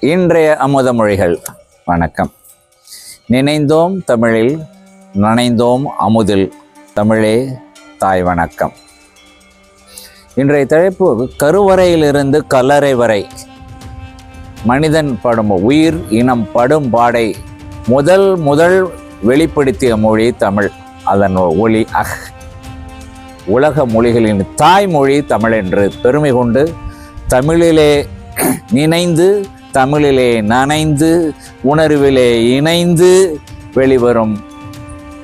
இன்றைய அமுத மொழிகள். வணக்கம். நினைந்தோம் தமிழில் நனைந்தோம் அமுதில். தமிழே தாய் வணக்கம். இன்றைய தலைப்பு கருவறையிலிருந்து கல்லறை வரை. மனிதன் படும் உயிர் இனம் படும் பாடை. முதல் முதல் வெளிப்படுத்திய மொழி தமிழ். அதன் ஒளி அஹ். உலக மொழிகளின் தாய்மொழி தமிழ் என்று பெருமை கொண்டு தமிழிலே நினைந்து தமிழிலே நனைந்து உணர்விலே இணைந்து வெளிவரும்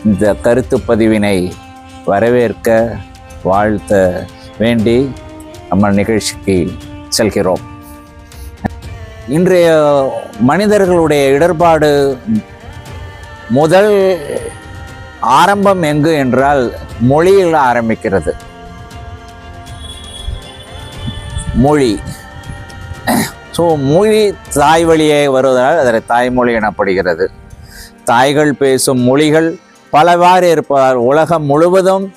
இந்த கருத்து பதிவினை வரவேற்க வாழ்த்த வேண்டி நம்ம நிகழ்ச்சிக்கு செல்கிறோம். இன்றைய மனிதர்களுடைய இடர்பாடு முதல் ஆரம்பம் எங்கு என்றால் மொழியில் ஆரம்பிக்கிறது. மொழி. ஸோ மொழி தாய் வழியே வருவதால் அதில் தாய்மொழி எனப்படுகிறது. தாய்கள் பேசும் மொழிகள் பலவாறு இருப்பதால் உலகம் முழுவதும்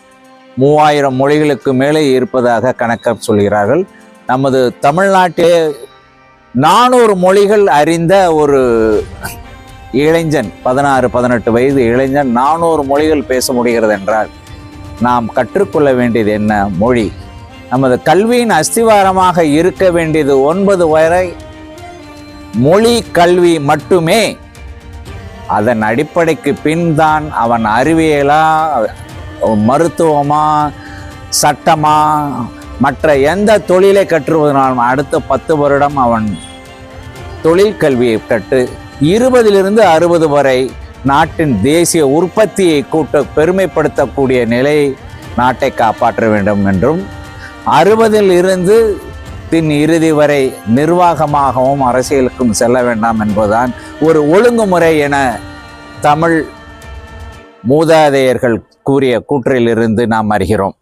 மூவாயிரம் மொழிகளுக்கு மேலே இருப்பதாக கணக்க சொல்கிறார்கள். நமது தமிழ்நாட்டிலே நானூறு மொழிகள் அறிந்த ஒரு இளைஞன் பதினாறு பதினெட்டு வயது இளைஞன் நானூறு மொழிகள் பேச முடிகிறது என்றால் நாம் கற்றுக்கொள்ள வேண்டியது என்ன? மொழி. நமது கல்வியின் அஸ்திவாரமாக இருக்க வேண்டியது ஒன்பது வரை மொழி கல்வி மட்டுமே. அதன் அடிப்படைக்கு பின்தான் அவன் அறிவியலா மருத்துவமா சட்டமா மற்ற எந்த தொழிலை கற்றுவதனாலும் அடுத்த பத்து வருடம் அவன் தொழில் கல்வியை கற்று இருபதிலிருந்து அறுபது வரை நாட்டின் தேசிய உற்பத்தியை கூட்ட பெருமைப்படுத்தக்கூடிய நிலை நாட்டை காப்பாற்ற வேண்டும் என்றும் அறுபதில் இருந்து பின் இறுதி வரை நிர்வாகமாகவும் அரசியலுக்கும் செல்ல வேண்டாம் என்பதுதான் ஒரு ஒழுங்குமுறை என தமிழ் மூதாதையர்கள் கூறிய கூற்றிலிருந்து நாம் அறிகிறோம்.